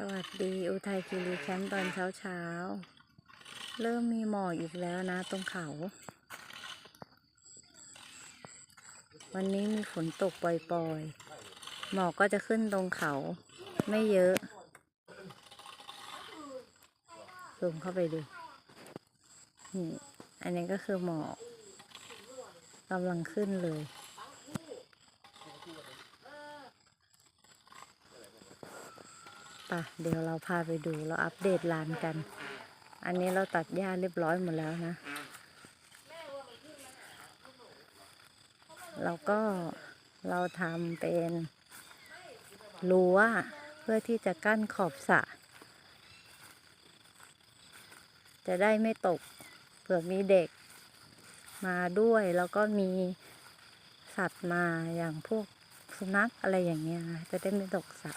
สวัสดีอุทัยคีรีแคมป์ตอนเช้าเช้า เริ่มมีหมอกอีกแล้วนะตรงเขา วันนี้มีฝนตกปล่อยๆ หมอกก็จะขึ้นตรงเขา ไม่เยอะซูมเข้าไปดู นี่ อันนี้ก็คือหมอกกำลังขึ้นเลย ปะเดี๋ยวเราพาไปดูเราอัปเดตลานกัน อันนี้เราตัดหญ้าเรียบร้อยหมดแล้วนะ เราก็เราทำเป็นรั้วเพื่อที่จะกั้นขอบสระจะได้ไม่ตกเผื่อมีเด็กมาด้วยแล้วก็มีสัตว์มาอย่างพวกสุนัขอะไรอย่างเงี้ยนะจะได้ไม่ตกสระ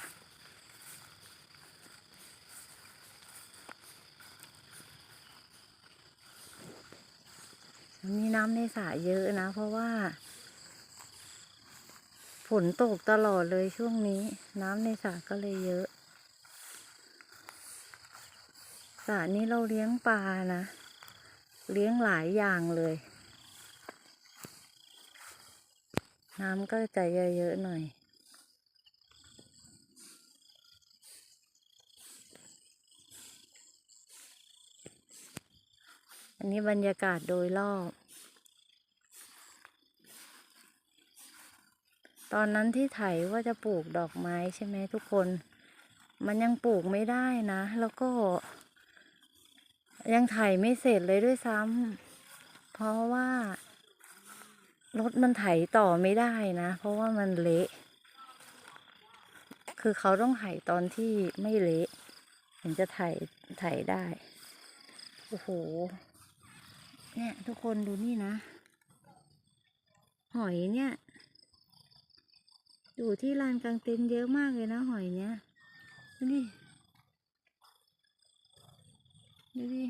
มีน้ำในสระเยอะนะ เพราะว่า ฝนตกตลอดเลยช่วงนี้ น้ำในสระก็เลยเยอะสระนี้เราเลี้ยงปลานะ เลี้ยงหลายอย่างเลย น้ำก็จะเยอะๆหน่อย อันนี้บรรยากาศโดยรอบ ตอนนั้นที่ไถว่าจะปลูกดอกไม้ใช่ไหมทุกคน มันยังปลูกไม่ได้นะ แล้วก็ ยังไถไม่เสร็จเลยด้วยซ้ำเพราะว่ารถมันไถต่อไม่ได้นะ เพราะว่ามันเละ คือเขาต้องไถตอนที่ไม่เละถึงจะไถไถได้ โอ้โห เนี่ยทุกคนดูนี่นะ หอยเนี่ย อยู่ที่ลานกลางเต็นท์เยอะมากเลยนะ หอยเนี้ยดูดิดูดิ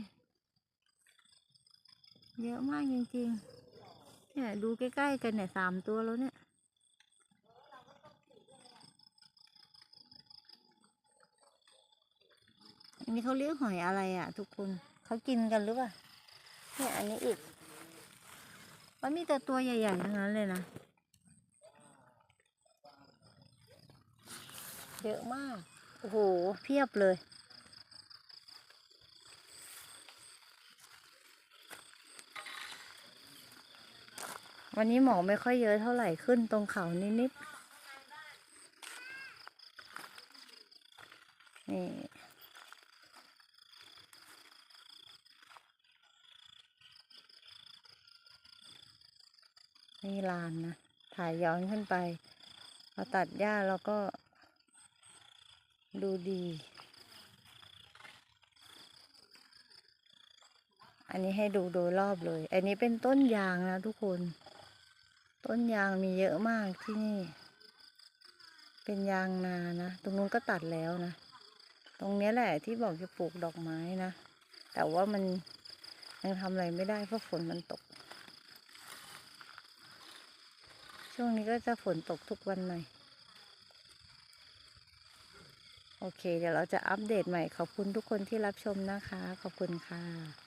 เยอะมากจริงๆ เนี่ยดูใกล้ๆกันเนี่ยสามตัวแล้วเนี่ยอันนี้เขาเรียกหอยอะไรอะ ทุกคนเขากินกันหรือเปล่า เนี่ยอันนี้อีก มันมีแต่ตัวใหญ่ๆทั้งนั้นเลยนะ เยอะมาก โอ้โห เพียบเลย วันนี้หมอกไม่ค่อยเยอะเท่าไหร่ขึ้นตรงเขานิดๆนี่ นี่ลานนะ ถ่ายย้อนขึ้นไปพอตัดหญ้าแล้วก็ ดูดี อันนี้ให้ดูโดยรอบเลย อันนี้เป็นต้นยางนะทุกคน ต้นยางมีเยอะมากที่นี่ เป็นยางนานะ ตรงนู้นก็ตัดแล้วนะ ตรงนี้แหละที่บอกจะปลูกดอกไม้นะ แต่ว่ามันยังทำอะไรไม่ได้เพราะฝนมันตก ช่วงนี้ก็จะฝนตกทุกวันหน่อย โอเค เดี๋ยวเราจะอัปเดตใหม่ ขอบคุณทุกคนที่รับชมนะคะ ขอบคุณค่ะ